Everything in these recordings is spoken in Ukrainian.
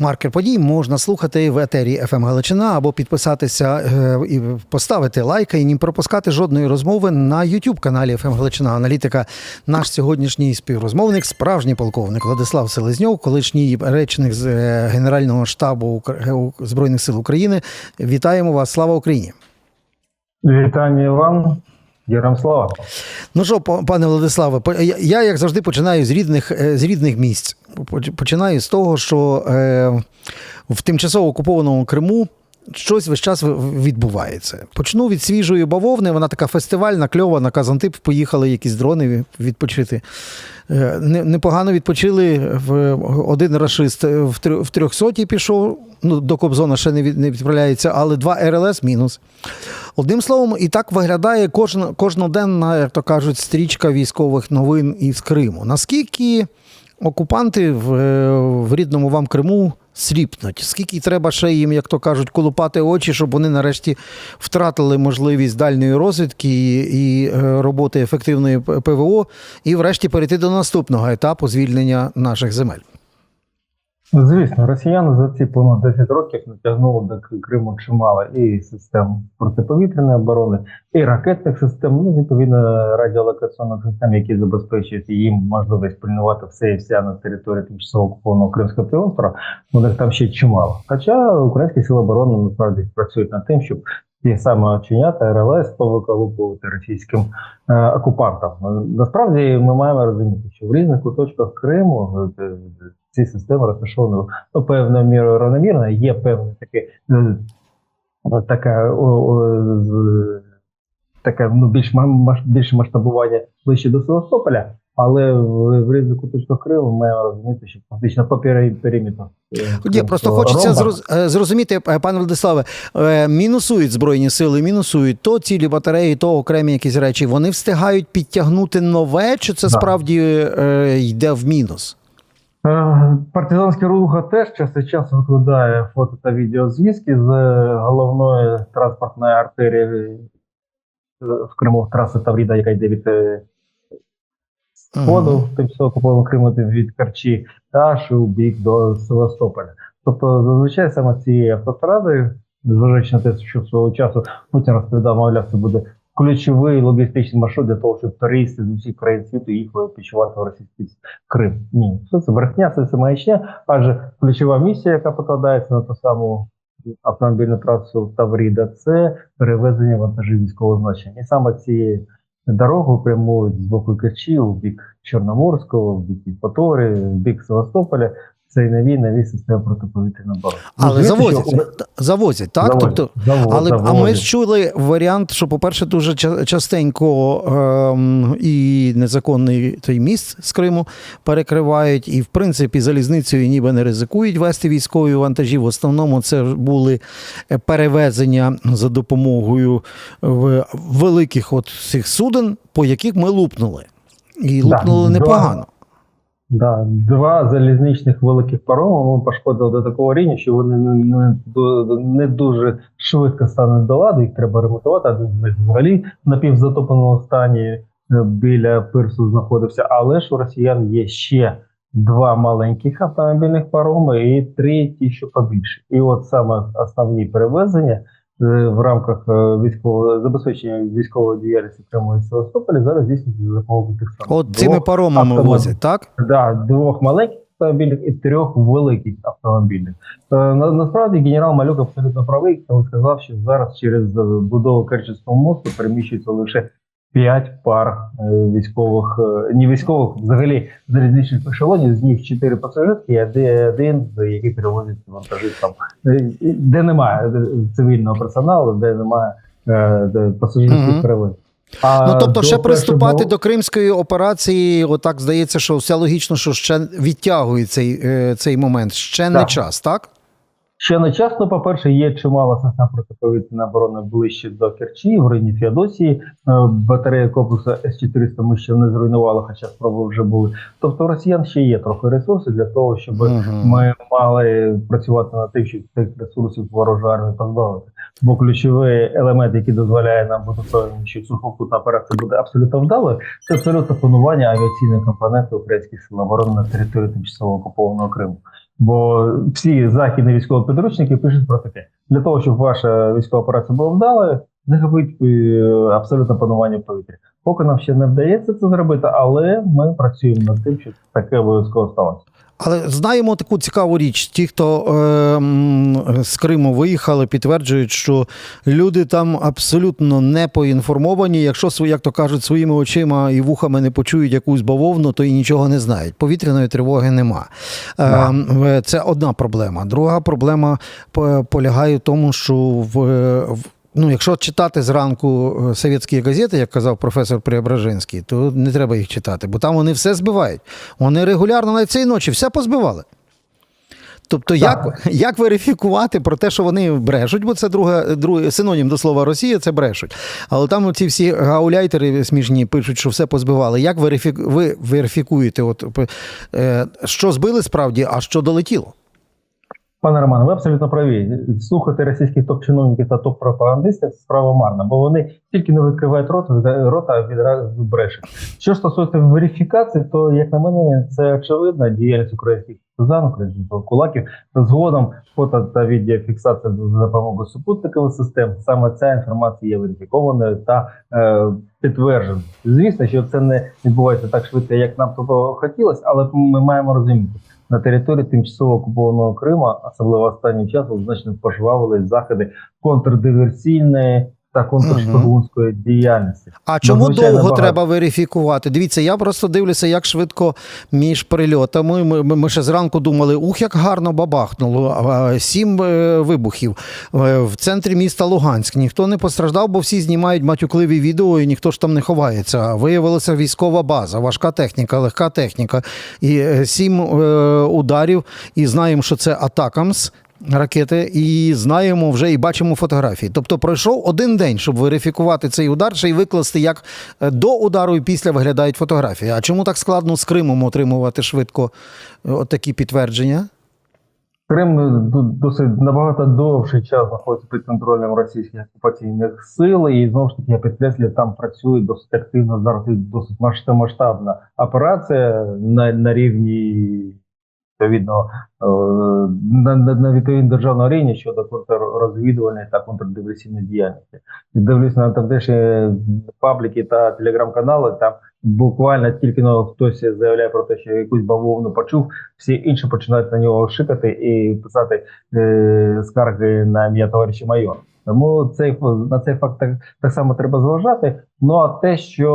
Маркер подій можна слухати в етері «ФМ Галичина або підписатися е, і поставити лайка і не пропускати жодної розмови на youtube каналі «ФМ Галичина. Аналітика. Наш сьогоднішній співрозмовник, справжній полковник Владислав Селезньов, колишній речник з е, Генерального штабу е, Збройних сил України. Вітаємо вас! Слава Україні! Вітання вам, героям слава. Ну що, па- пане Владиславе, я, як завжди починаю з рідних, е, з рідних місць. Починаю з того, що е, в тимчасово окупованому Криму щось весь час відбувається. Почну від свіжої бавовни, вона така фестивальна, кльова, на Казантип поїхали якісь дрони відпочити. Е, Непогано відпочили один рашист в трьохсоті пішов. Ну, до Кобзона ще не відправляється, але два РЛС мінус. Одним словом, і так виглядає кожна, кожноденна, як то кажуть, стрічка військових новин із Криму. Наскільки окупанти в, е, в рідному вам Криму сліпнуть? Скільки треба ще їм, як то кажуть, колупати очі, щоб вони нарешті втратили можливість дальньої розвідки і, і е, роботи ефективної ПВО, і врешті перейти до наступного етапу звільнення наших земель? Звісно, росіяни за ці понад 10 років натягнули до Криму чимало і систем протиповітряної оборони, і ракетних систем, ну відповідно радіолокаційних систем, які забезпечують їм можливість пильнувати все і вся на території тимчасово окупованого Кримського півострова. У них там ще чимало. Хоча українські сили оборони насправді працюють над тим, щоб ті саме оченята РЛС повиколупувати російським е, окупантам. Насправді ми маємо розуміти, що в різних куточках Криму е, ці системи розташовані ну, певною мірою равномірно. Є певне таке е, така, таке ну, більш, більше масштабування ближче до Севастополя, але в, в різних куточках Криму ми маємо розуміти, що фактично по периметру. е, Ні, просто хочеться зроз- е, зрозуміти, е, пане Владиславе, е, мінусують збройні сили, мінусують то цілі батареї, то окремі якісь речі. Вони встигають підтягнути нове, чи це Да. справді е, йде в мінус? Е, Партизанський рух теж час від часу викладає фото та відеозвістки з е, головної транспортної артерії е, в Криму, траси Тавріда, яка йде від сходу Мгм. тимчасово окупованого Криму від Карчі, аж у бік до Севастополя. Тобто, зазвичай саме цієї автостради, зважаючи на те, що свого часу Путін розповідав, мовляв, це буде ключовий логістичний маршрут для того, щоб туристи з усіх країн світу їхали відпочивати в російський Крим. Ні, все це брехня, все це маячня, адже ключова місія, яка покладається на ту саму автомобільну трасу Тавріда, це перевезення вантажів військового значення. І саме цією дорогою прямують з боку Керчі у бік Чорноморського, в бік Іпаторії, в бік Севастополя. Це і нові нові системи протиповітряної оборони. Але Розумієте, що- завозять, завозять, так? Завозять, Тобто, завозять, але а ми ж чули варіант, що, по-перше, дуже частенько ем, і незаконний той міст з Криму перекривають, і в принципі залізницею ніби не ризикують вести військові вантажі. В основному це були е, перевезення за допомогою е, великих от цих суден, по яких ми лупнули. І лупнули два- непогано. Да, два залізничних великих пароми ми пошкодили до такого рівня, що вони не, не, не дуже швидко стануть до лади, їх треба ремонтувати. Один з них взагалі в напівзатопленому стані е, біля пирсу знаходився. Але ж у росіян є ще два маленьких автомобільних пароми і три ті, що побільше. І от саме основні перевезення в рамках е, військового забезпечення військової діяльності Криму Севастополя зараз здійснюється за допомогою тих самих От цими двох паромами возять, так? Да, двох маленьких автомобілів і трьох великих автомобілів. Е, На, насправді генерал Малюк абсолютно правий, коли сказав, що зараз через е, будову Керченського мосту переміщується лише п'ять пар е, військових, е, не військових, взагалі залізничних ешелонів, з них чотири пасажирські, а де один, який перевозить вантажі там, е, де немає цивільного персоналу, де немає де пасажирських Мгм. перевозів. А Ну тобто, до ще приступати першого- до кримської операції, отак здається, що все логічно, що ще відтягує цей, цей момент. Ще не час, так? Ще не час, ну, по-перше, є чимало систем протиповітряної оборони ближче до Керчі, в районі Феодосії. Е, Батарея корпуса С-400 ми ще не зруйнували, хоча спроби вже були. Тобто у росіян ще є трохи ресурсів для того, щоб ми мали працювати над тим, щоб цих ресурсів ворожу армію позбавити. Бо ключовий елемент, який дозволяє нам бути впевнені, що сухопутна операція буде абсолютно вдалою, це абсолютно панування авіаційної компоненти українських сил оборони на території тимчасово окупованого Криму. Бо всі західні військові підручники пишуть про таке. Для того, щоб ваша військова операція була вдалою, захопить е, абсолютно панування в повітрі. Поки нам ще не вдається це зробити, але ми працюємо над тим, щоб таке обов'язково сталося. Але знаємо таку цікаву річ. Ті, хто е, з Криму виїхали, підтверджують, що люди там абсолютно не поінформовані. Якщо як то кажуть, своїми очима і вухами не почують якусь бавовну, то і нічого не знають. Повітряної тривоги нема. Е, Да. м, це одна проблема. Друга проблема полягає в тому, що в. в Ну, якщо читати зранку е, совєтські газети, як казав професор Преображенський, то не треба їх читати, бо там вони все збивають. Вони регулярно на цієї ночі все позбивали. Тобто, як, як верифікувати про те, що вони брешуть, бо це друга, друга синонім до слова Росія, це брешуть. Але там ці всі гауляйтери смішні пишуть, що все позбивали. Як верифі... ви верифікуєте, от, е, що збили справді, а що долетіло? Пане Романе, ви абсолютно праві. Слухати російських топ-чиновників та топ-пропагандистів справа марна, бо вони тільки не відкривають рот, рота, відразу брешуть. Що стосується верифікації, то як на мене, це очевидна діяльність українських партизан, українських кулаків. Згодом фото та відеофіксація за допомогою супутникових систем. Саме ця інформація є верифікованою та е, підтвердженою. Звісно, що це не відбувається так швидко, як нам того хотілося, але ми маємо розуміти. На території тимчасово окупованого Крима, особливо останнім часом, значно пожвавились заходи контрдиверсійної та контршпигунської діяльності. А чому Надзвичайно довго багато. треба верифікувати? Дивіться, я просто дивлюся, як швидко між прильотами. Ми, ми, ми ще зранку думали, ух, як гарно бабахнуло. Сім е, вибухів Е, в центрі міста Луганськ. Ніхто не постраждав, бо всі знімають матюкливі відео, і ніхто ж там не ховається. Виявилася військова база, важка техніка, легка техніка. І е, сім ударів, і знаємо, що це Атакамс. Ракети, і знаємо вже і бачимо фотографії. Тобто пройшов один день, щоб верифікувати цей удар, ще й викласти, як е, до удару і після виглядають фотографії. А чому так складно з Кримом отримувати швидко е, такі підтвердження? Крим досить набагато довший час знаходиться під контролем російських окупаційних сил, і знову ж таки я підкреслюю, там працює досить активно зараз досить масштаб- масштабна операція на, на рівні відповідно е, на, на, на відповідно державного рівня щодо контррозвідувальної та контрдиверсійної діяльності. Дивлюсь на тамтешні пабліки та телеграм-канали. Там буквально тільки ну, хтось заявляє про те, що якусь бавовну почув, всі інші починають на нього шикати і писати е, скарги на ім'я товариша майора. Тому цей на цей факт так, так само треба зважати. Ну а те, що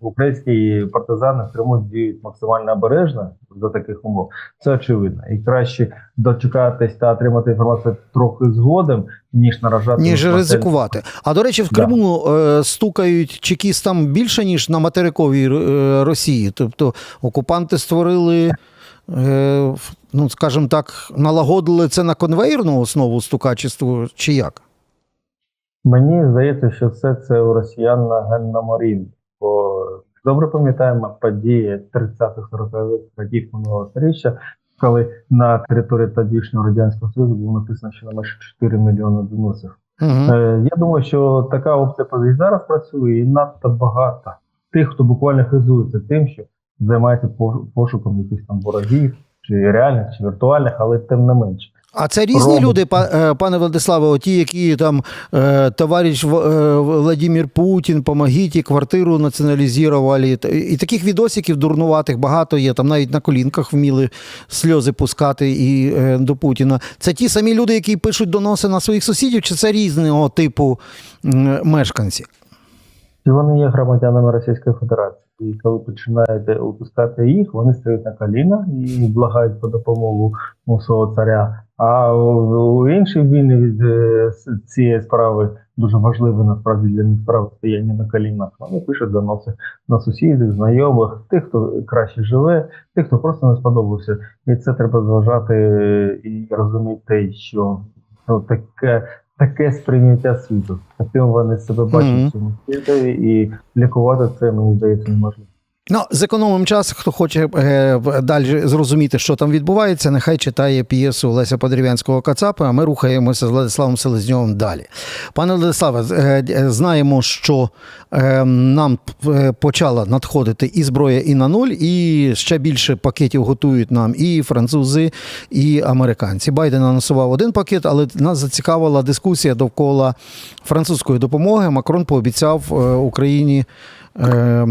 українські партизани в Криму діють максимально обережно за таких умов, це очевидно. І краще дочекатись та отримати інформацію трохи згодом, ніж наражати Ніж на ризикувати. А до речі, в Криму е, стукають чекістам більше, ніж на материковій е, Росії. Тобто окупанти створили, е, ну скажімо так, налагодили це на конвейерну основу стукачеству, чи як? Мені здається, що все це у росіян на генному рівні. Бо добре пам'ятаємо події 30-х-40-х років минулого сторіччя, коли на території тодішнього радянського союзу було написано, що на майже 4 мільйони доносів. Угу. Е, я думаю, що така опція і зараз працює, і надто багато тих, хто буквально хизується тим, що займається по- пошуком якихось там ворогів, чи реальних, чи віртуальних, але тим не менше. А це різні Робот. люди, па- е, пане Владиславе, ті, які там е, товариш В- е, Владимир Путін, помогіть, квартиру націоналізували. І таких відосиків дурнуватих багато є. Там навіть на колінках вміли сльози пускати і до Путіна. Це ті самі люди, які пишуть доноси на своїх сусідів, чи це різного типу мешканці? Вони є громадянами Російської Федерації. І коли починаєте утискати їх, вони стають на коліна і благають про допомогу у свого царя. А у, інші війни від е, цієї справи дуже важливі насправді для них справи стояння на колінах. Вони пишуть доноси на сусідів, знайомих, тих, хто краще живе, тих, хто просто не сподобався. І це треба зважати і розуміти, що ну, таке таке сприйняття світу. Таким вони себе бачать Мгм. в цьому світі, і лікувати це, мені здається, неможливо. Ну, зекономимо час, хто хоче е, далі зрозуміти, що там відбувається, нехай читає п'єсу Леся Подерев'янського Кацапа, а ми рухаємося з Владиславом Селезньовим далі. Пане Владиславе, е, е, знаємо, що е, нам е, почала надходити і зброя, і на нуль, і ще більше пакетів готують нам і французи, і американці. Байден анонсував один пакет, але нас зацікавила дискусія довкола французької допомоги. Макрон пообіцяв Україні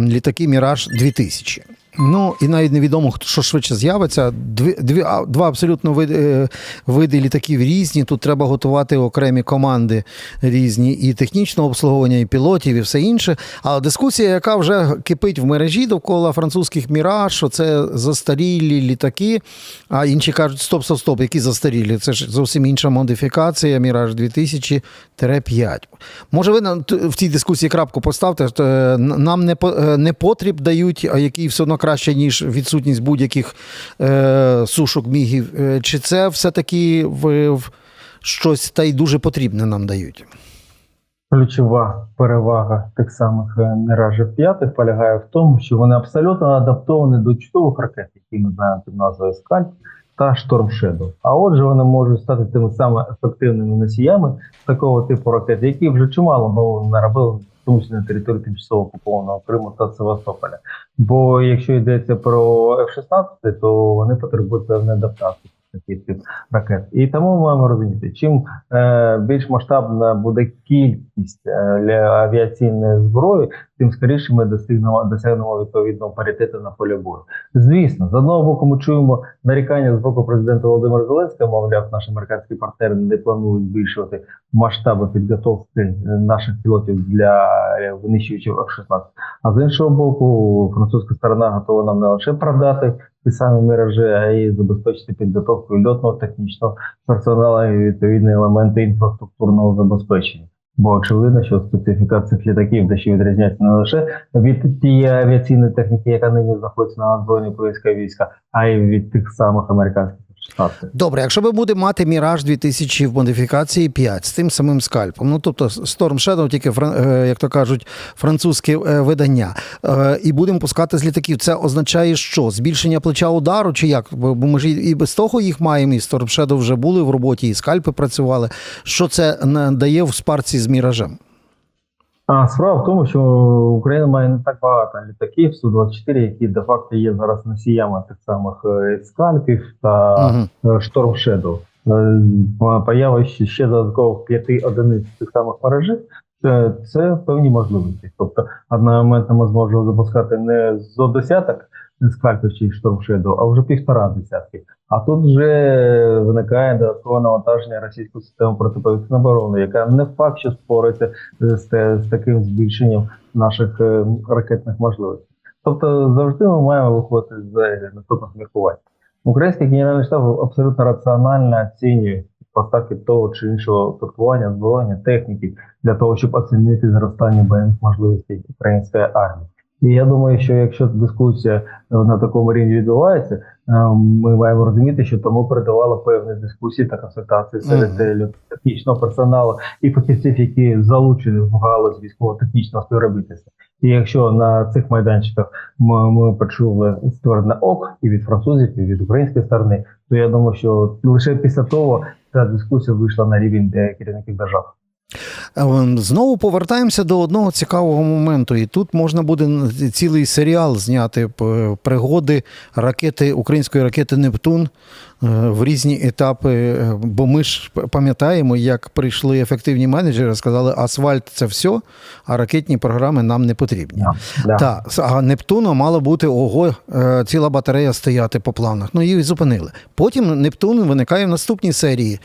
літаки Міраж 2000. Ну і навіть невідомо, що швидше з'явиться. Дві, дві, два абсолютно види, е, види літаків різні. Тут треба готувати окремі команди різні, і технічне обслуговування, і пілотів, і все інше. Але дискусія, яка вже кипить в мережі довкола французьких міраж, що це застарілі літаки. А інші кажуть, стоп, стоп, стоп, які застарілі? Це ж зовсім інша модифікація Міраж 2000-5. Може, ви в цій дискусії крапку поставте, е, нам не, е, не потріб дають, а який все одно краще, ніж відсутність будь-яких е, сушок мігів. Е, Чи це все-таки в, в щось та й дуже потрібне нам дають? Ключова перевага тих самих е, міражів п'ятих полягає в тому, що вони абсолютно адаптовані до чудових ракет, які ми знаємо під назвою Скальп та Shadow. А отже, вони можуть стати тими самими ефективними носіями такого типу ракет, які вже чимало наробили тому числі на території тимчасово окупованого Криму та Севастополя. Бо якщо йдеться про F-16, то вони потребують певної адаптації. Таких ракет, і тому ми маємо розуміти, чим е, більш масштабна буде кількість е, авіаційної зброї, тим скоріше ми достигнемо досягнемо відповідного паритету на полі бою. Звісно, з одного боку, ми чуємо нарікання з боку президента Володимира Зеленського, мовляв, наші американські партнери не планують збільшувати масштаби підготовки е, наших пілотів для е, винищувачів F-16. А з іншого боку, французька сторона готова нам не лише продати ті самі міражі, а й забезпечити підготовку льотного технічного персоналу і відповідні елементи інфраструктурного забезпечення. Бо очевидно, що специфіка цих літаків дещо відрізняється не лише від тієї авіаційної техніки, яка нині знаходиться на озброєнні українського війська, а й від тих самих американських штатів. Добре, якщо ми будемо мати Міраж 2000 в модифікації 5 з тим самим скальпом, ну тобто Storm Shadow, тільки е, як то кажуть, французьке е, видання, е, і будемо пускати з літаків, це означає, що збільшення плеча удару, чи як? Бо ми ж і без того їх маємо, і Storm Shadow вже були в роботі, і скальпи працювали. Що це дає в спарці з міражем? А справа в тому, що Україна має не так багато літаків Су-24, які де-факто є зараз носіями тих самих е, скальпів та Мгм. е, Storm Shadow. Е, Поява ще, ще додаткових п'яти одиниць цих самих мережів. Це, це певні можливості. Тобто, одномоментно ми зможемо запускати не з десяток скальпів чи Shadow, а вже півтора десятки. А тут вже виникає додаткове навантаження російської системи протиповітряної оборони, яка не факт, що спориться з, з таким збільшенням наших е, ракетних можливостей. Тобто завжди ми маємо виходити з наступних міркувань. Український генеральний штаб абсолютно раціонально оцінює поставки того чи іншого устаткування, озброєння, техніки для того, щоб оцінити зростання бойових можливостей української армії. І я думаю, що якщо дискусія е, на такому рівні відбувається, е, ми маємо розуміти, що тому передавало певні дискусії та консультації серед mm технічного персоналу і фахівців, які залучені в галузь військово-технічного співробітництва. І якщо на цих майданчиках ми, ми почули ствердне ок і від французів, і від української сторони, то я думаю, що лише після того ця дискусія вийшла на рівень е, керівників держав. Е, Знову повертаємося до одного цікавого моменту, і тут можна буде цілий серіал зняти пригоди ракети української ракети Нептун в різні етапи. Е, Бо ми ж пам'ятаємо, як прийшли ефективні менеджери, сказали, асфальт це все, а ракетні програми нам не потрібні. Да. Так, а Нептуну мало бути ого, е, ціла батарея стояти по планах. Ну її зупинили. Потім Нептун виникає в наступній серії: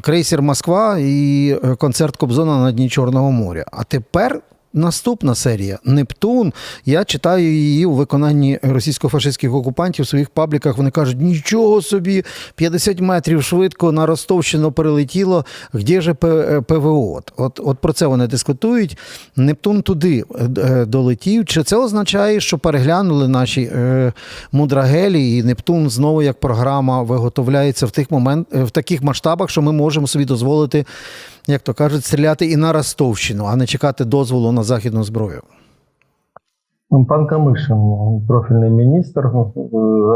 крейсер Москва і е, концерт Кобзона на дні Чорного моря. А тепер. Наступна серія Нептун. Я читаю її у виконанні російсько-фашистських окупантів в своїх пабліках. Вони кажуть, нічого собі, 50 метрів швидко на Ростовщину перелетіло. Де же П- е, ПВО? От, от, про це вони дискутують. Нептун туди е, е, долетів. Чи це означає, що переглянули наші е, мудрагелі, і Нептун знову як програма виготовляється в тих момент, в таких масштабах, що ми можемо собі дозволити, як то кажуть, стріляти і на Ростовщину, а не чекати дозволу на західну зброю? Ну, Пан Камишин, профільний міністр, е,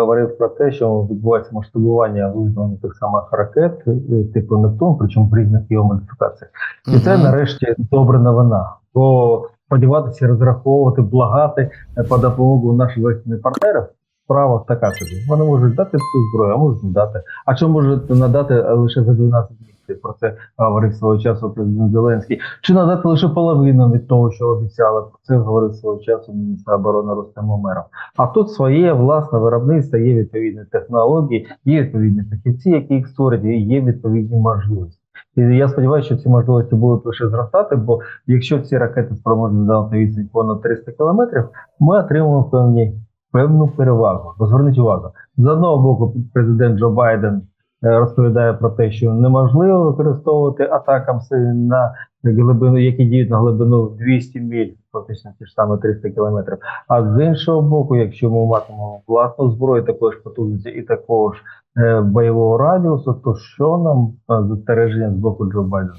говорив про те, що відбувається масштабування визнання тих самих ракет е, типу Нептун, причому в різних його модифікаціях. І це нарешті добра новина. Бо сподіватися, розраховувати, благати е, по допомогу наших партнерів. Справа така собі. Вони можуть дати цю зброю, а можуть не дати. А що можуть надати лише за 12 місяців? Про це говорив свого часу президент Зеленський. Чи надати лише половину від того, що обіцяли? Про це говорив свого часу міністр оборони Рустем Умеров. А тут своє власне виробництво, є відповідні технології, є відповідні фахівці, які їх створять, і є відповідні можливості. І я сподіваюся, що ці можливості будуть лише зростати, бо якщо ці ракети спроможні дати відстань понад 300 кілометрів, ми отримаємо певні певну перевагу. Зверніть увагу. З одного боку, президент Джо Байден е, розповідає про те, що неможливо використовувати атакам на глибину, які діють на глибину 200 міль, фактично ті ж саме 300 кілометрів. А з іншого боку, якщо ми матимемо власну зброю, такої ж потужності і такого ж е, бойового радіусу, то що нам е, застереження з боку Джо Байдена?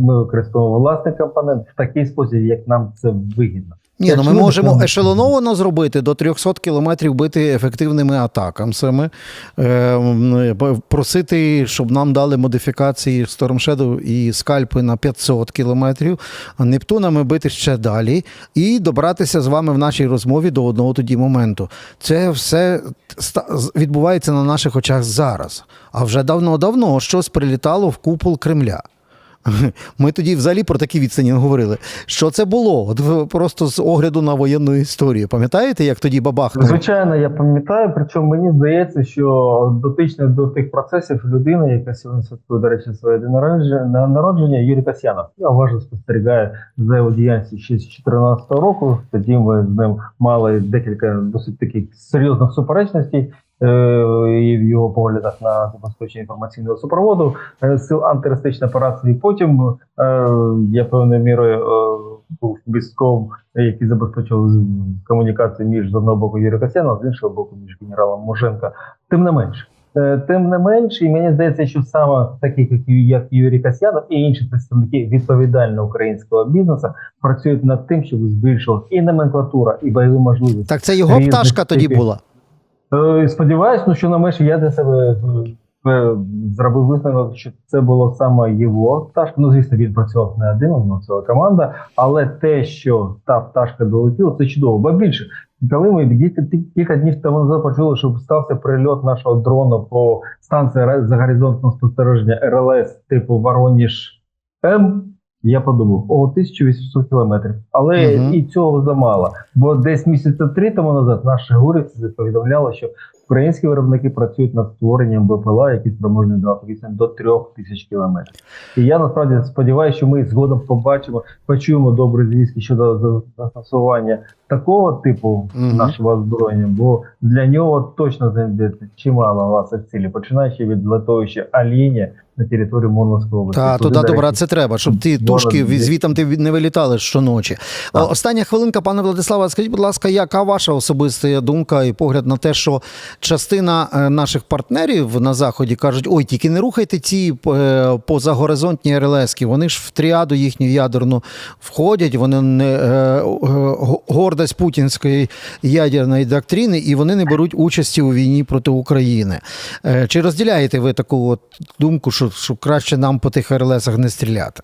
Ми використовуємо власний компонент в такий спосіб, як нам це вигідно. Ні, ну ми можемо ешелоновано зробити до 300 кілометрів бити ефективними атаками. Саме е, просити, щоб нам дали модифікації Storm Shadow і скальпи на 500 кілометрів, а Нептунами бити ще далі і добратися з вами в нашій розмові до одного тоді моменту. Це все відбувається на наших очах зараз. А вже давно-давно щось прилітало в купол Кремля. Ми тоді взагалі про такі відстані не говорили. Що це було? От просто з огляду на воєнну історію. Пам'ятаєте, як тоді бабахнуло? Звичайно, я пам'ятаю. Причому мені здається, що дотична до тих процесів людина, яка сьогодні святкує, до речі, своє день народження Юрій Касьянов. Я уважно спостерігаю за його діяльністю ще з 2014 року. Тоді ми з ним мали декілька досить таких серйозних суперечностей. Е, І в його поглядах на забезпечення інформаційного супроводу е, сил антитерористичної операції. Потім е, я певною мірою був військовим які забезпечували з- комунікацію між з одного боку Юрія Касьянова, з іншого боку між генералом Муженка. Тим не менш, Е, тим не менш, і мені здається, що саме таких, як, Юрій Касьянов і інші представники відповідального українського бізнесу працюють над тим, щоб збільшувати і номенклатура, і бойові можливості. Так це його пташка тоді була. Е, Сподіваюсь, ну що на менше я для себе е, е, зробив висновок, що це було саме його пташка. Ну, звісно, він працював не один, у нього команда. Але те, що та пташка долетіла, це чудово. Бо більше, коли ми кілька, днів тому назад почули, що стався прильот нашого дрона по станції ре- загоризонтного спостереження РЛС типу Вороніж М. Я подумав, о, 1800 кілометрів. Але Мгм. і цього замало. Бо десь місяця три тому назад наші гурівці повідомляли, що українські виробники працюють над створенням БПЛА, які спроможні відстань до трьох тисяч кілометрів. І я насправді сподіваюся, що ми згодом побачимо, почуємо добрі звістки щодо за- застосування такого типу Мгм. нашого озброєння, бо для нього точно знайдеться чимало власних цілей, починаючи від литовища Аліні на території Мурманської області. Та Туди, добра це треба, щоб ті тушки десь. звітом ти не вилітали щоночі. Так. Остання хвилинка, пане Владиславе, скажіть, будь ласка, яка ваша особиста думка і погляд на те, що частина е, наших партнерів на заході кажуть: ой, тільки не рухайте ці е, позагоризонтні РЛСки, вони ж в тріаду їхню ядерну входять, вони не е, го- гордость путінської ядерної доктрини, і вони не беруть участі у війні проти України. Чи розділяєте ви таку от думку, що, що краще нам по тих РЛСах не стріляти?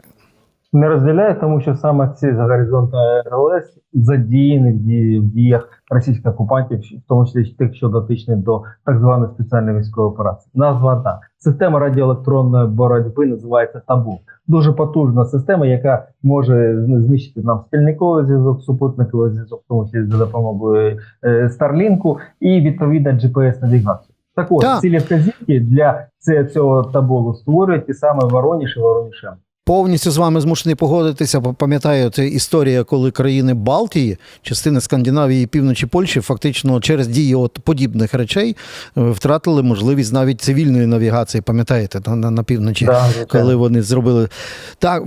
Не розділяю, тому що саме ці загоризонтні РЛС задіяні в діях російських окупантів, в тому числі тих, що дотичні до так званої спеціальної військової операції. Назва одна. Система радіоелектронної боротьби називається табу. Дуже потужна система, яка може знищити нам стільниковий зв'язок, супутниковий зв'язок, в тому числі за допомогою е, Starlink і відповідно GPS-навігацію. Так от, Так. цілі вказівки для цього таболу створюють ті саме Вороніж і Воронішем. Повністю з вами змушений погодитися. Пам'ятаю, це історія, коли країни Балтії, частини Скандинавії і півночі Польщі, фактично через дії от подібних речей е, втратили можливість навіть цивільної навігації. Пам'ятаєте, на, на, на півночі. Да. Коли вони зробили так,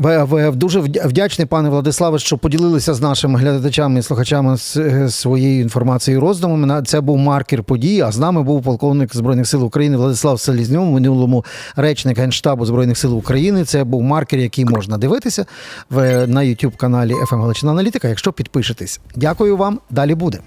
дуже вдячний, пане Владиславе, що поділилися з нашими глядачами і слухачами е, своєю інформацією і роздумами. Це був маркер подій. А з нами був полковник збройних сил України Владислав Селізньов, минулому речник генштабу збройних сил України. Це був маркер, який можна дивитися в, на YouTube каналі FM Галичина Аналітика, якщо підпишетесь. Дякую вам. Далі буде.